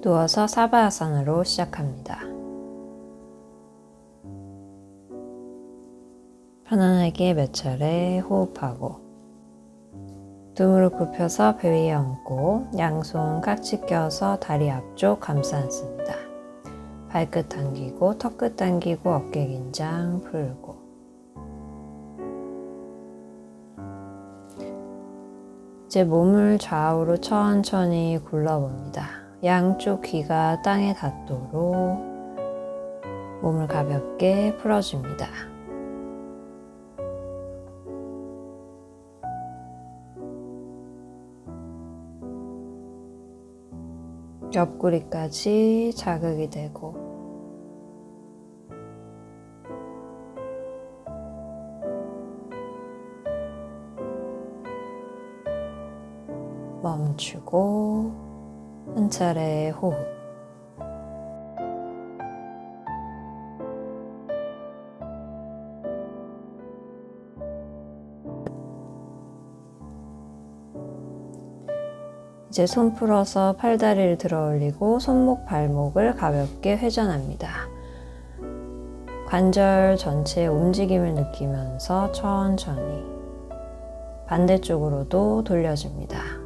누워서 사바아산으로 시작합니다. 편안하게 몇 차례 호흡하고 두 무릎 굽혀서 배 위에 얹고 양손 깍지 껴서 다리 앞쪽 감싸 안습니다. 발끝 당기고 턱끝 당기고 어깨 긴장 풀고 이제 몸을 좌우로 천천히 굴러봅니다. 양쪽 귀가 땅에 닿도록 몸을 가볍게 풀어줍니다. 옆구리까지 자극이 되고 멈추고 한 차례 호흡. 이제 손 풀어서 팔다리를 들어 올리고 손목, 발목을 가볍게 회전합니다. 관절 전체의 움직임을 느끼면서 천천히 반대쪽으로도 돌려줍니다.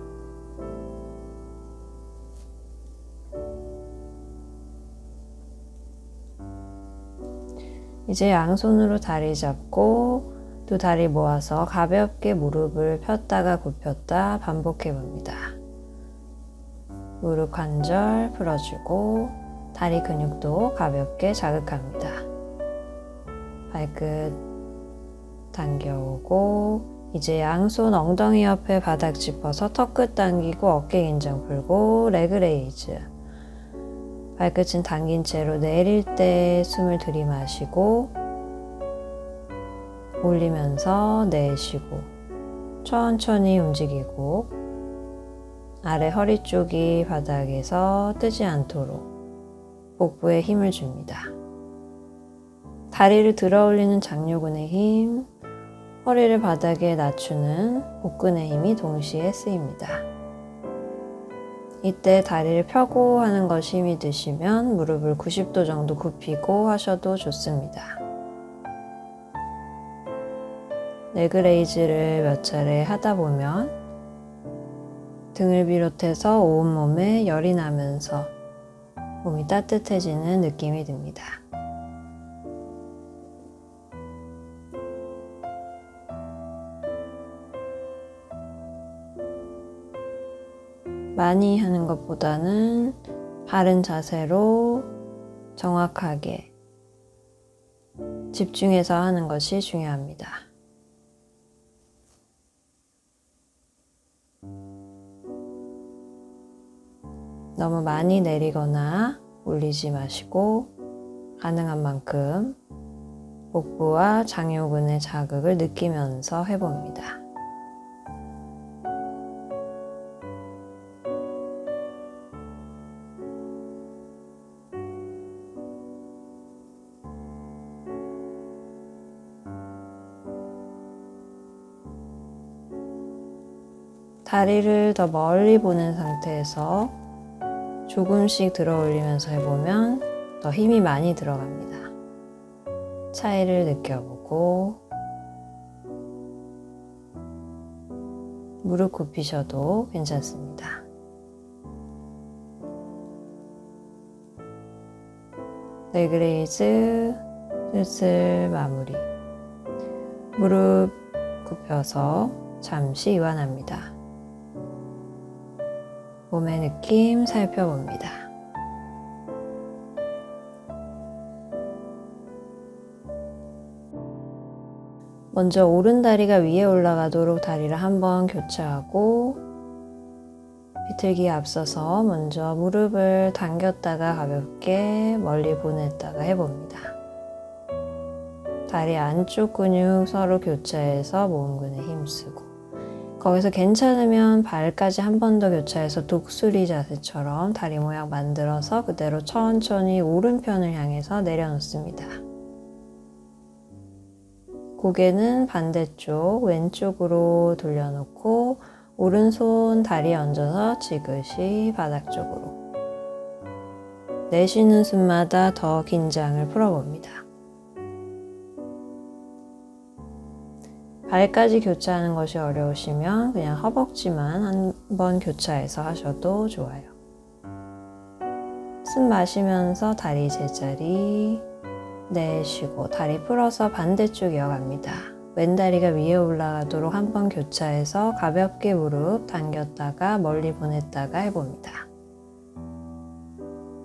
이제 양손으로 다리 잡고 두 다리 모아서 가볍게 무릎을 폈다가 굽혔다 반복해 봅니다. 무릎 관절 풀어주고 다리 근육도 가볍게 자극합니다. 발끝 당겨오고 이제 양손 엉덩이 옆에 바닥 짚어서 턱끝 당기고 어깨 긴장 풀고 레그 레이즈 발끝은 당긴 채로 내릴 때 숨을 들이마시고 올리면서 내쉬고 천천히 움직이고 아래 허리 쪽이 바닥에서 뜨지 않도록 복부에 힘을 줍니다. 다리를 들어 올리는 장요근의 힘, 허리를 바닥에 낮추는 복근의 힘이 동시에 쓰입니다. 이때 다리를 펴고 하는 것이 힘이 드시면 무릎을 90도 정도 굽히고 하셔도 좋습니다. 레그레이즈를 몇 차례 하다 보면 등을 비롯해서 온몸에 열이 나면서 몸이 따뜻해지는 느낌이 듭니다. 많이 하는 것보다는 바른 자세로 정확하게 집중해서 하는 것이 중요합니다. 너무 많이 내리거나 올리지 마시고 가능한 만큼 복부와 장요근의 자극을 느끼면서 해봅니다. 다리를 더 멀리 보는 상태에서 조금씩 들어 올리면서 해보면 더 힘이 많이 들어갑니다. 차이를 느껴보고 무릎 굽히셔도 괜찮습니다. 레그레이즈 슬슬 마무리. 무릎 굽혀서 잠시 이완합니다. 몸의 느낌 살펴봅니다. 먼저 오른 다리가 위에 올라가도록 다리를 한번 교차하고 비틀기에 앞서서 먼저 무릎을 당겼다가 가볍게 멀리 보냈다가 해봅니다. 다리 안쪽 근육 서로 교차해서 모음근에 힘쓰고 거기서 괜찮으면 발까지 한 번 더 교차해서 독수리 자세처럼 다리 모양 만들어서 그대로 천천히 오른편을 향해서 내려놓습니다. 고개는 반대쪽 왼쪽으로 돌려놓고 오른손 다리에 얹어서 지그시 바닥 쪽으로 내쉬는 숨마다 더 긴장을 풀어봅니다. 발까지 교차하는 것이 어려우시면 그냥 허벅지만 한 번 교차해서 하셔도 좋아요. 숨 마시면서 다리 제자리 내쉬고 다리 풀어서 반대쪽 이어갑니다. 왼다리가 위에 올라가도록 한 번 교차해서 가볍게 무릎 당겼다가 멀리 보냈다가 해봅니다.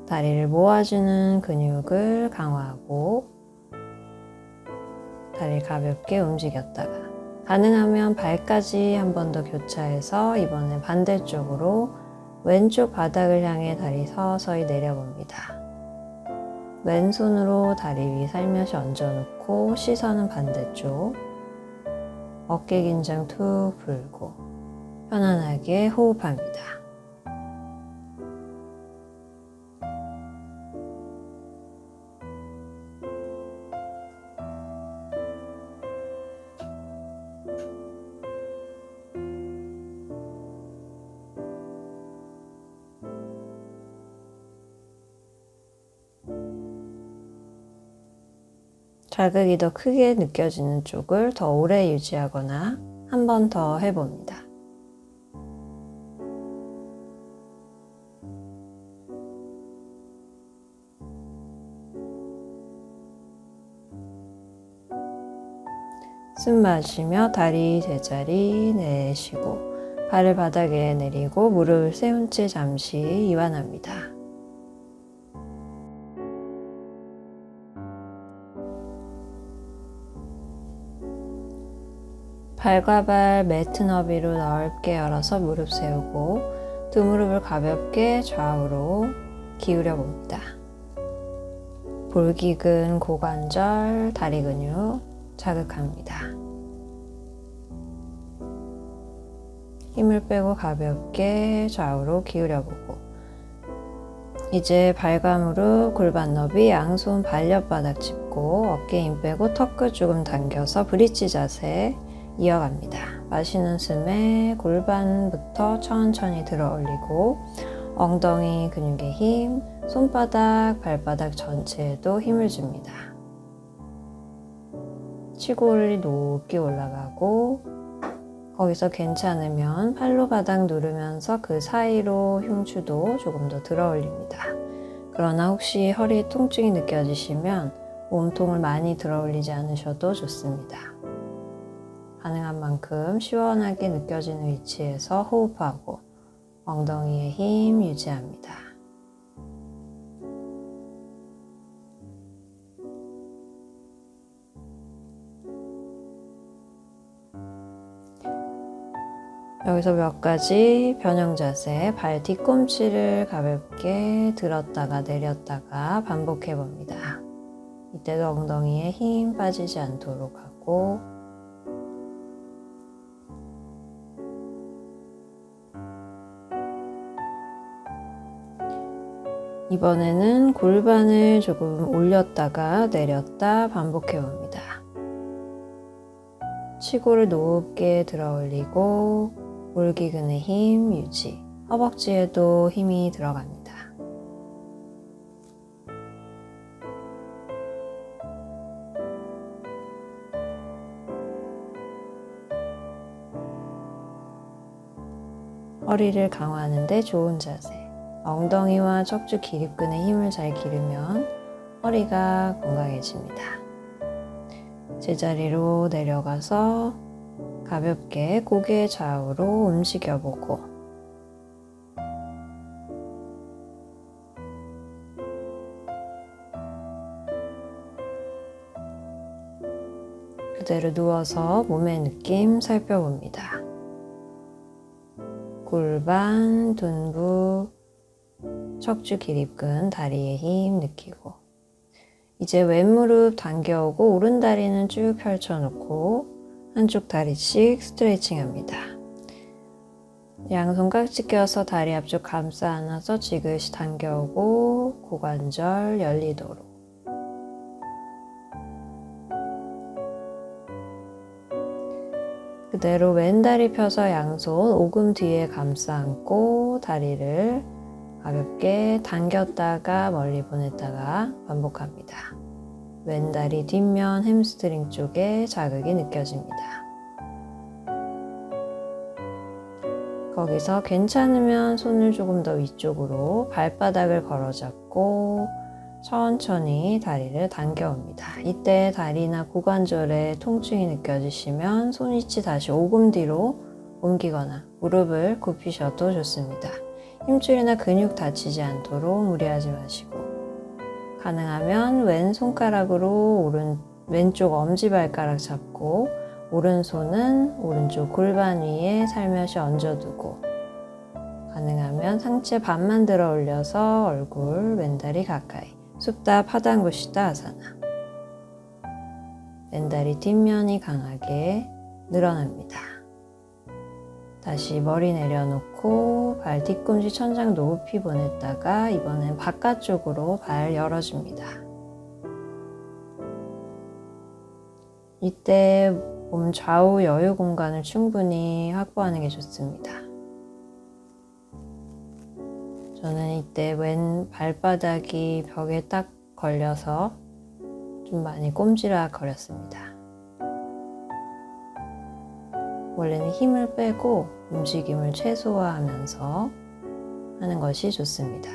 다리를 모아주는 근육을 강화하고 다리를 가볍게 움직였다가 가능하면 발까지 한 번 더 교차해서 이번엔 반대쪽으로 왼쪽 바닥을 향해 다리 서서히 내려봅니다. 왼손으로 다리 위 살며시 얹어놓고 시선은 반대쪽. 어깨 긴장 툭 풀고 편안하게 호흡합니다. 자극이 더 크게 느껴지는 쪽을 더 오래 유지하거나 한 번 더 해봅니다. 숨 마시며 다리 제자리 내쉬고 발을 바닥에 내리고 무릎을 세운 채 잠시 이완합니다. 발과 발 매트 너비로 넓게 열어서 무릎 세우고 두 무릎을 가볍게 좌우로 기울여 봅니다. 볼기근, 고관절, 다리 근육 자극합니다. 힘을 빼고 가볍게 좌우로 기울여 보고 이제 발과 무릎 골반 너비 양손 발옆바닥 짚고 어깨 힘 빼고 턱끝 조금 당겨서 브릿지 자세 이어갑니다. 마시는 숨에 골반부터 천천히 들어 올리고 엉덩이 근육의 힘, 손바닥, 발바닥 전체에도 힘을 줍니다. 치골이 높게 올라가고 거기서 괜찮으면 팔로 바닥 누르면서 그 사이로 흉추도 조금 더 들어 올립니다. 그러나 혹시 허리 통증이 느껴지시면 몸통을 많이 들어 올리지 않으셔도 좋습니다. 가능한 만큼 시원하게 느껴지는 위치에서 호흡하고 엉덩이에 힘 유지합니다. 여기서 몇 가지 변형 자세, 발 뒤꿈치를 가볍게 들었다가 내렸다가 반복해 봅니다. 이때도 엉덩이에 힘 빠지지 않도록 하고 이번에는 골반을 조금 올렸다가 내렸다 반복해 봅니다. 치골을 높게 들어 올리고 올기근의 힘 유지, 허벅지에도 힘이 들어갑니다. 허리를 강화하는 데 좋은 자세. 엉덩이와 척추 기립근의 힘을 잘 기르면 허리가 건강해집니다. 제자리로 내려가서 가볍게 고개 좌우로 움직여보고 그대로 누워서 몸의 느낌 살펴봅니다. 골반, 둔부, 척추 기립근, 다리의 힘 느끼고 이제 왼무릎 당겨오고 오른 다리는 쭉 펼쳐놓고 한쪽 다리씩 스트레칭 합니다. 양손 깍지 껴서 다리 앞쪽 감싸 안아서 지그시 당겨오고 고관절 열리도록 그대로 왼 다리 펴서 양손 오금 뒤에 감싸 안고 다리를 가볍게 당겼다가 멀리 보냈다가 반복합니다. 왼다리 뒷면 햄스트링 쪽에 자극이 느껴집니다. 거기서 괜찮으면 손을 조금 더 위쪽으로 발바닥을 걸어 잡고 천천히 다리를 당겨옵니다. 이때 다리나 고관절에 통증이 느껴지시면 손 위치 다시 오금 뒤로 옮기거나 무릎을 굽히셔도 좋습니다. 힘줄이나 근육 다치지 않도록 무리하지 마시고 가능하면 왼 손가락으로 오른 왼쪽 엄지발가락 잡고 오른손은 오른쪽 골반 위에 살며시 얹어두고 가능하면 상체 반만 들어 올려서 얼굴 왼다리 가까이 sup다 파당구시다 아사나 왼다리 뒷면이 강하게 늘어납니다. 다시 머리 내려놓고 발 뒤꿈치 천장 높이 보냈다가 이번엔 바깥쪽으로 발 열어줍니다. 이때 몸 좌우 여유 공간을 충분히 확보하는 게 좋습니다. 저는 이때 왼 발바닥이 벽에 딱 걸려서 좀 많이 꼼지락 거렸습니다. 원래는 힘을 빼고 움직임을 최소화하면서 하는 것이 좋습니다.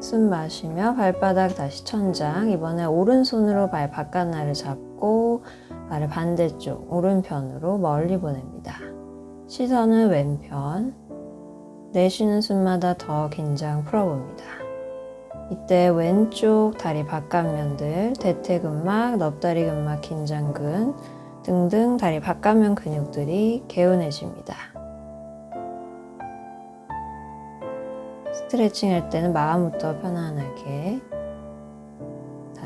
숨 마시며 발바닥 다시 천장. 이번에 오른손으로 발 바깥날을 잡고 발을 반대쪽 오른편으로 멀리 보냅니다. 시선은 왼편. 내쉬는 숨마다 더 긴장 풀어봅니다. 이때 왼쪽 다리 바깥면들, 대퇴근막, 넙다리 근막 긴장근 등등 다리 바깥면 근육들이 개운해집니다. 스트레칭 할 때는 마음부터 편안하게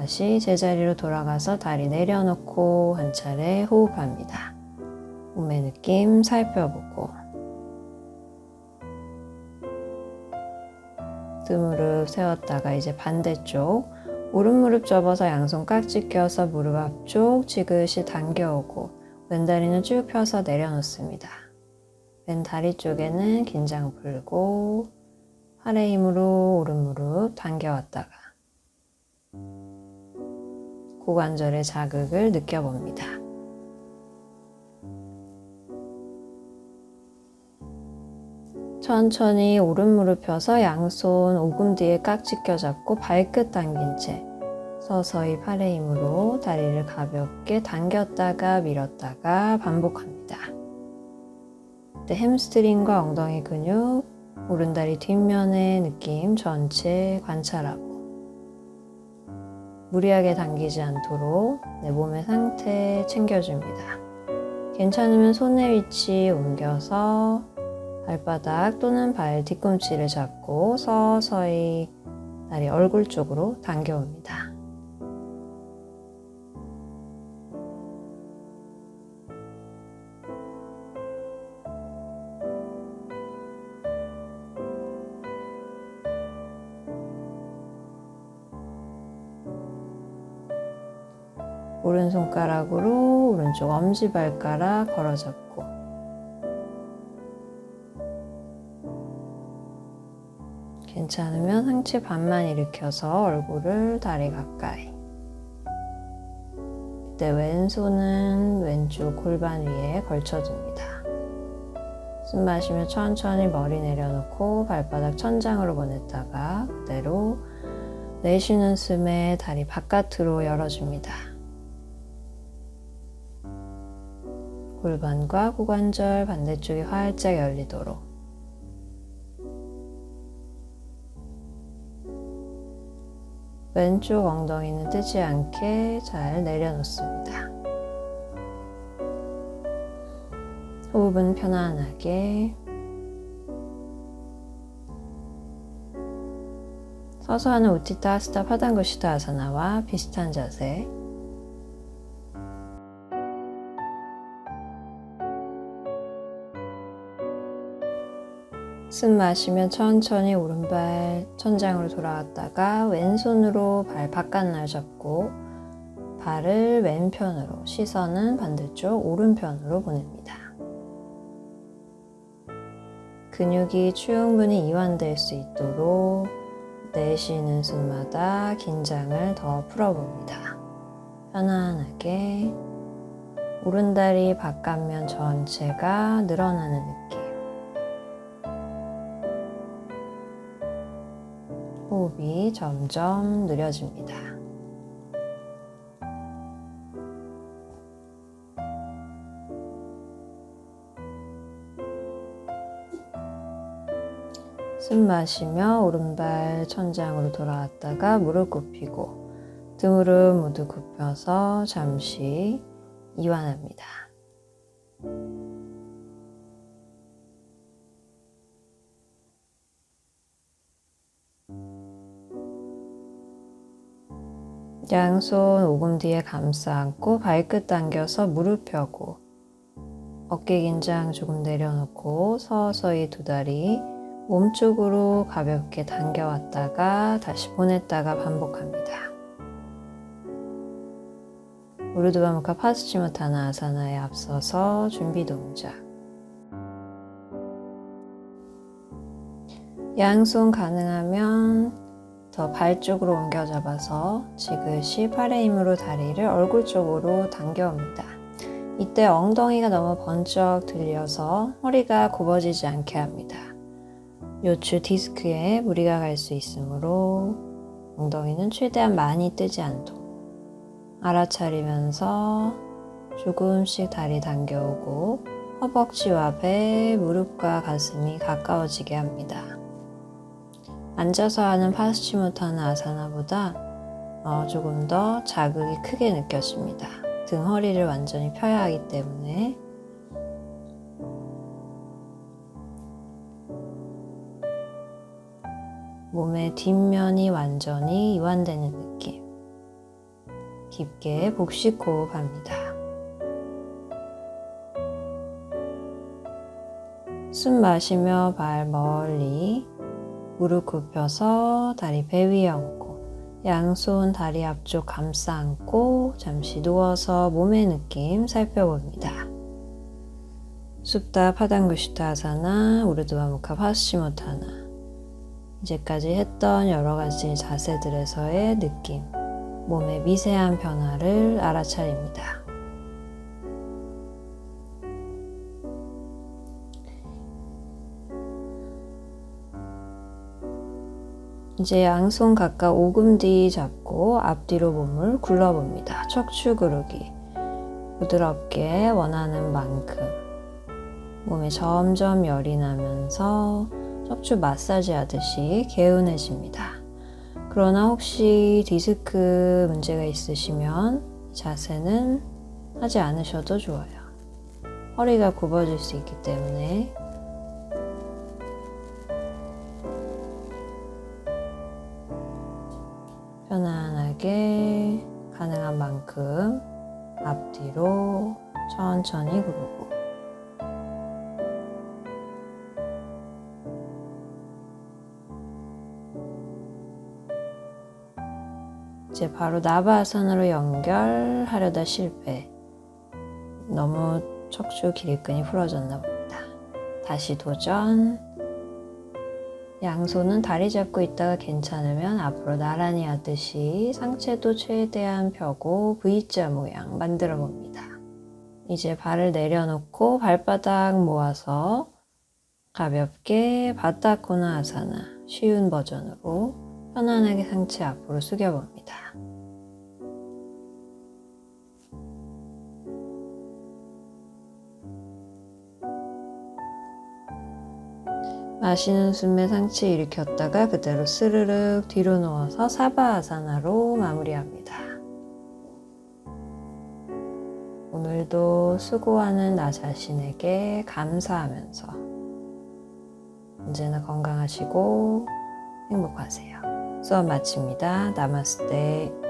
다시 제자리로 돌아가서 다리 내려놓고 한 차례 호흡합니다. 몸의 느낌 살펴보고 등 무릎 세웠다가 이제 반대쪽 오른 무릎 접어서 양손 깍지 껴서 무릎 앞쪽 지그시 당겨오고 왼다리는 쭉 펴서 내려놓습니다. 왼 다리 쪽에는 긴장 풀고 팔의 힘으로 오른 무릎 당겨왔다가 고관절의 자극을 느껴봅니다. 천천히 오른 무릎 펴서 양손 오금 뒤에 깍지 껴잡고 발끝 당긴 채 서서히 팔의 힘으로 다리를 가볍게 당겼다가 밀었다가 반복합니다. 때 햄스트링과 엉덩이 근육, 오른다리 뒷면의 느낌 전체 관찰하고 무리하게 당기지 않도록 내 몸의 상태 챙겨줍니다. 괜찮으면 손의 위치 옮겨서 발바닥 또는 발 뒤꿈치를 잡고 서서히 다리 얼굴 쪽으로 당겨옵니다. 오른손가락으로 오른쪽 엄지발가락 걸어잡고 괜찮으면 상체 반만 일으켜서 얼굴을 다리 가까이 이때 왼손은 왼쪽 골반 위에 걸쳐줍니다. 숨 마시며 천천히 머리 내려놓고 발바닥 천장으로 보냈다가 그대로 내쉬는 숨에 다리 바깥으로 열어줍니다. 골반과 고관절 반대쪽이 활짝 열리도록. 왼쪽 엉덩이는 뜨지 않게 잘 내려놓습니다. 호흡은 편안하게. 서서 하는 우티타 스타 파단구시타 아사나와 비슷한 자세 숨 마시며 천천히 오른발 천장으로 돌아왔다가 왼손으로 발 바깥날 잡고 발을 왼편으로 시선은 반대쪽 오른편으로 보냅니다. 근육이 충분히 이완될 수 있도록 내쉬는 숨마다 긴장을 더 풀어봅니다. 편안하게 오른다리 바깥면 전체가 늘어나는 느낌. 호흡이 점점 느려집니다. 숨 마시며 오른발 천장으로 돌아왔다가 무릎 굽히고 등무릎 모두 굽혀서 잠시 이완합니다. 양손 오금 뒤에 감싸 안고 발끝 당겨서 무릎 펴고 어깨 긴장 조금 내려놓고 서서히 두 다리 몸쪽으로 가볍게 당겨왔다가 다시 보냈다가 반복합니다. 우르드바무카 파스치무타나 아사나에 앞서서 준비 동작. 양손 가능하면 더발 쪽으로 옮겨 잡아서 지그시 팔의 힘으로 다리를 얼굴 쪽으로 당겨옵니다. 이때 엉덩이가 너무 번쩍 들려서 허리가 굽어지지 않게 합니다. 요추 디스크에 무리가 갈 수 있으므로 엉덩이는 최대한 많이 뜨지 않도록 알아차리면서 조금씩 다리 당겨오고 허벅지와 배, 무릎과 가슴이 가까워지게 합니다. 앉아서 하는 파스치무타나 아사나보다 어, 조금 더 자극이 크게 느껴집니다. 등 허리를 완전히 펴야 하기 때문에 몸의 뒷면이 완전히 이완되는 느낌. 깊게 복식 호흡합니다. 숨 마시며 발 멀리 무릎 굽혀서 다리 배 위에 얹고 양손 다리 앞쪽 감싸 안고 잠시 누워서 몸의 느낌 살펴봅니다. 숲다 파당구시타아사나 우르드와무카 파스시모타나 이제까지 했던 여러 가지 자세들에서의 느낌, 몸의 미세한 변화를 알아차립니다. 이제 양손 각각 오금 뒤 잡고 앞뒤로 몸을 굴러봅니다. 척추 그르기. 부드럽게 원하는 만큼 몸에 점점 열이 나면서 척추 마사지 하듯이 개운해집니다. 그러나 혹시 디스크 문제가 있으시면 자세는 하지 않으셔도 좋아요. 허리가 굽어질 수 있기 때문에 이제 바로 나바선으로 연결하려다 실패. 너무 척추 길이끈이 풀어졌나 봅니다. 다시 도전. 양손은 다리 잡고 있다가 괜찮으면 앞으로 나란히 하듯이 상체도 최대한 펴고 V자 모양 만들어 봅니다. 이제 발을 내려놓고 발바닥 모아서 가볍게 바타코나 아사나 쉬운 버전으로 편안하게 상체 앞으로 숙여봅니다. 마시는 숨에 상체 일으켰다가 그대로 스르륵 뒤로 누워서 사바아사나로 마무리합니다. 오늘도 수고하는 나 자신에게 감사하면서 언제나 건강하시고 행복하세요. 수업 마칩니다. 나마스테.